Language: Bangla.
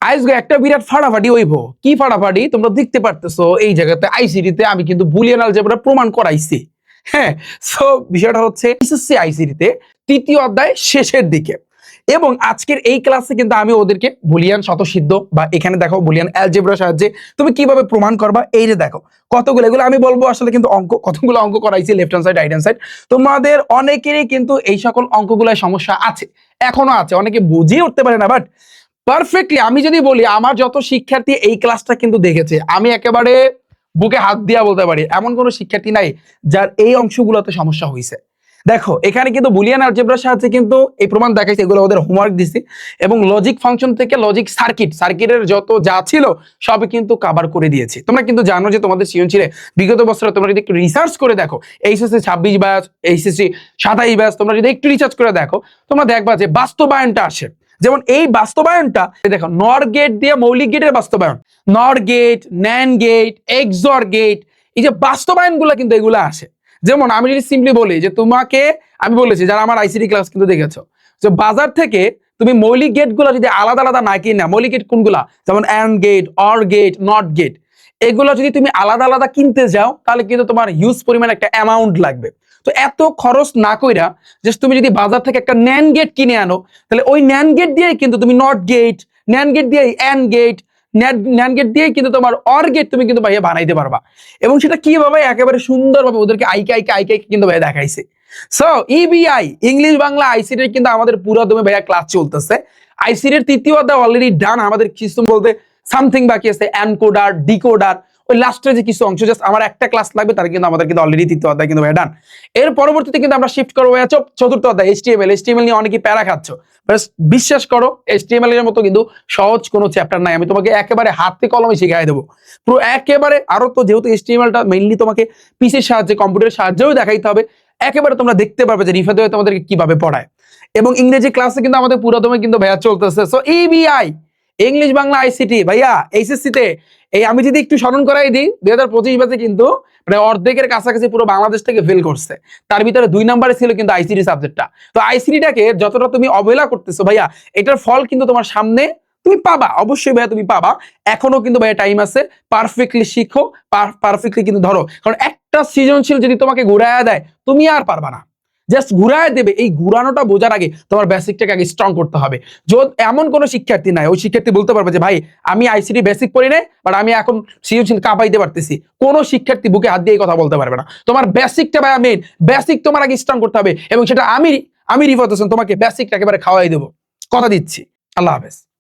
আজকে একটা বিরাট ফাটাফাটি হইব। কি ফাটাফাটি? তোমরা দেখতে পারতেছো, এই জায়গাতে আইসিডিতে আমি কিন্তু বুলিয়ান আলজেব্রা প্রমাণ করাইছি। হ্যাঁ সো বিষয়টা হচ্ছে এসএসসি আইসিডিতে তৃতীয় অধ্যায় শেষের দিকে। এবং আজকের এই ক্লাসে কিন্তু আমি ওদেরকে বুলিয়ান শতসিদ্ধ বা এখানে দেখো বুলিয়ান অ্যালজেব্রার সাহায্যে তুমি কীভাবে প্রমাণ করবা, এই যে দেখো, কতগুলো, এগুলো আমি বলব আসলে কিন্তু অঙ্ক, কতগুলো অঙ্ক করাইছি left hand side right hand side তোমাদের অনেকেরই কিন্তু এই সকল অঙ্কগুলোয় সমস্যা আছে, এখনও আছে, অনেকে বুঝিয়ে উঠতে পারে না বাট পারফেক্টলি আমি যদি বলি, আমার যত শিক্ষার্থী এই ক্লাসটা কিন্তু দেখেছে, আমি একেবারে বুকে হাত দিয়া বলতে পারি, এমন কোনো শিক্ষার্থী নাই যার এই অংশগুলোতে সমস্যা হয়েছে দেখো, এখানে কিন্তু বুলিয়ান আলজেব্রার সাহায্যে কিন্তু এই প্রমাণ দেখাইছে, এগুলো ওদের হোমওয়ার্ক দিছি এবং লজিক ফাংশন থেকে লজিক সার্কিট সার্কিটের যত যা ছিল, সবই কিন্তু কভার করে দিয়েছি। তোমরা কিন্তু জানো যে তোমাদের সৃজনশীলে বিগত বছরে তোমরা যদি একটু রিসার্চ করে দেখো এইচএসসি ছাব্বিশ ব্যাচ এইচএসসি সাতাইশ ব্যাচ তোমরা যদি একটু রিসার্চ করে দেখো, তোমরা দেখবা যে বাস্তবায়নটা আসে। যেমন এই বাস্তবায়নটা দেখো নর গেট দিয়ে মৌলিক গেটের বাস্তবায়ন। NOR gate NAND gate XOR gate এই যে বাস্তবায়নগুলো কিন্তু এগুলো আসে যেমন আমি যদি সিম্পলি বলি যে তোমাকে, আমি বলেছি যারা আমার আইসিডি ক্লাস কিন্তু দেখেছ, যে বাজার থেকে তুমি মৌলিক গেটগুলো যদি আলাদা আলাদা না কিনা মৌলিক গেট কোনগুলা? যেমন AND gate OR gate NOT gate এগুলো যদি তুমি আলাদা আলাদা কিনতে যাও, তাহলে কিন্তু তোমার হিউজ পরিমাণ একটা অ্যামাউন্ট লাগবে। তো এত খরচ না কইরা জাস্ট তুমি যদি বাজার থেকে একটা ন্যান গেট কিনে আনো, তাহলে ওই ন্যান গেট দিয়ে কিন্তু তুমি নট গেট ন্যান গেট দিয়ে অ্যান গেট ন্যান গেট কিন্তু তোমার অর গেট তুমি কিন্তু ভাইয়া বানাইতে পারবা। এবং সেটা কীভাবে একেবারে সুন্দরভাবে ওদেরকে আইকে আইকে আইকে কিন্তু ভাইয়া দেখাইছে। সো ইবিআই ইংলিশ বাংলা আইসিটির কিন্তু আমাদের পুরো দমে ভাইয়া ক্লাস চলতেছে। আইসিটির তৃতীয় অধ্যায় অলরেডি ডান আমাদের কিছু বলতে সামথিং বাকি আছে এনকোডার ডিকোডার ওই লাস্টের যে কিছু অংশ জাস্ট আমার একটা ক্লাস লাগবে, তার কিন্তু আমাদের কিন্তু অলরেডি তৃতীয় অধ্যায় কিন্তু ভাইয়া ডান এর পরবর্তীতে কিন্তু আমরা শিফট করব চপ- চতুর্থ অধ্যায় এইচটিএমএল এইচটিএমএল নিয়ে অনেকেই প্যারা খাচ্ছ। বিশ্বাস করো এইচটিএমএল এর মতো কিন্তু সহজ কোনো চ্যাপ্টার নাই। আমি তোমাকে একেবারে হাতে কলমে শিখাই দেবো। পুরো একেবারে, আরও তো যেহেতু এইচটিএমএলটা মেইনলি তোমাকে পিসির সাহায্যে কম্পিউটারের সাহায্যেও দেখাইতে হবে। একেবারে তোমরা দেখতে পারবে যে রিফাতে তোমাদেরকে কীভাবে পড়ায়। এবং ইংরেজি ক্লাসে কিন্তু আমাদের পুরোদমে কিন্তু ভাইয়া চলতেছে। So EBI English Bangla ICT ভাইয়া এইচএসসি তে, এই আমি যদি একটু স্মরণ করাই দিই, দুই হাজার পঁচিশ ব্যাচে কিন্তু প্রায় অর্ধেকের কাছাকাছি পুরো বাংলাদেশ থেকে ফেল করছে। তার ভিতরে দুই নম্বরে ছিল কিন্তু আইসিটি সাবজেক্টটা তো আইসিটিটাকে যতটা তুমি অবহেলা করতেছো, ভাইয়া, এটার ফল কিন্তু তোমার সামনে তুমি পাবা। অবশ্যই ভাইয়া, তুমি পাবা। এখনও কিন্তু ভাইয়া টাইম আছে। পারফেক্টলি শিখো পারফেক্টলি কিন্তু ধরো। কারণ একটা সৃজনশীল যদি তোমাকে ঘুরায় দেয়, তুমি আর পারবা না। জাস্ট ঘুরায় দেবে। এই ঘুরানোটা বোঝার আগে তোমার বেসিকটাকে আগে স্ট্রং করতে হবে। এমন কোনো শিক্ষার্থী নাই। ওই শিক্ষার্থী বলতে পারবে যে, ভাই, আমি আইসিটি বেসিক পড়ি নাই বাট আমি এখন সৃজনশীল কাঁপাইতে পারতেছি। কোনো শিক্ষার্থী বুকে হাত দিয়ে কথা বলতে পারবে না। তোমার বেসিকটা ভাই মেন বেসিক তোমার আগে স্ট্রং করতে হবে এবং সেটা আমি আমি রিফাত হোসেন তোমাকে বেসিকটা একেবারে খাওয়াই দেবো। কথা দিচ্ছি। আল্লাহ হাফেজ।